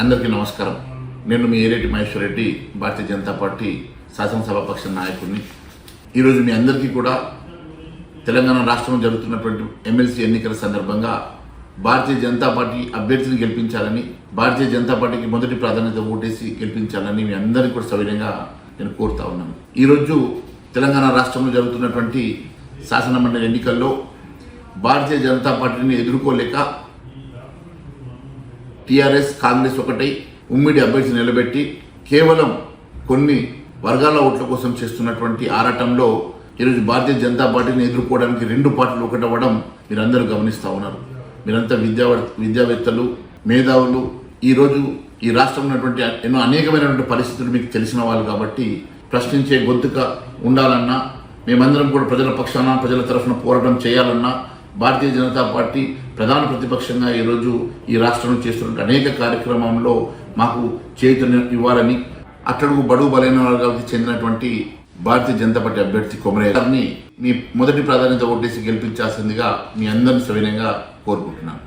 అందరికీ నమస్కారం. నేను మీ ఏరెడ్డి మహేశ్వర్ రెడ్డి భారతీయ జనతా పార్టీ శాసనసభాపక్ష నాయకుడిని. ఈరోజు మీ అందరికీ కూడా తెలంగాణ రాష్ట్రంలో జరుగుతున్నటువంటి ఎమ్మెల్సీ ఎన్నికల సందర్భంగా భారతీయ జనతా పార్టీ అభ్యర్థిని గెలిపించాలని భారతీయ జనతా పార్టీకి మొదటి ప్రాధాన్యత ఓటేసి గెలిపించాలని మీ అందరికీ కూడా సవినయంగా నేను కోరుతా ఉన్నాను. ఈరోజు తెలంగాణ రాష్ట్రంలో జరుగుతున్నటువంటి శాసనమండలి ఎన్నికల్లో భారతీయ జనతా పార్టీని ఎదుర్కోలేక టీఆర్ఎస్ కాంగ్రెస్ ఒకటై ఉమ్మిడి అభ్యర్థి నిలబెట్టి కేవలం కొన్ని వర్గాల ఓట్ల కోసం చేస్తున్నటువంటి ఆరాటంలో ఈరోజు భారతీయ జనతా పార్టీని ఎదుర్కోవడానికి రెండు పార్టీలు ఒకటవ్వడం మీరందరూ గమనిస్తూ ఉన్నారు. మీరంతా విద్యా విద్యావేత్తలు మేధావులు. ఈరోజు ఈ రాష్ట్రంలో ఉన్నటువంటి ఎన్నో అనేకమైనటువంటి పరిస్థితులు మీకు తెలిసిన వాళ్ళు కాబట్టి ప్రశ్నించే గొంతుక ఉండాలన్నా మేమందరం కూడా ప్రజల పక్షాన ప్రజల తరఫున పోరాటం చేయాలన్నా భారతీయ జనతా పార్టీ ప్రధాన ప్రతిపక్షంగా ఈరోజు ఈ రాష్ట్రంలో చేస్తున్న అనేక కార్యక్రమంలో మాకు చైతన్యం ఇవ్వాలని అట్టడుగు బడుగు బలైన వర్గాలకు చెందినటువంటి భారతీయ జనతా పార్టీ అభ్యర్థి కొమరయ్య గారిని మీ మొదటి ప్రాధాన్యత ఓటేసి గెలిపించాల్సిందిగా మీ అందరిని సవినయంగా కోరుకుంటున్నాను.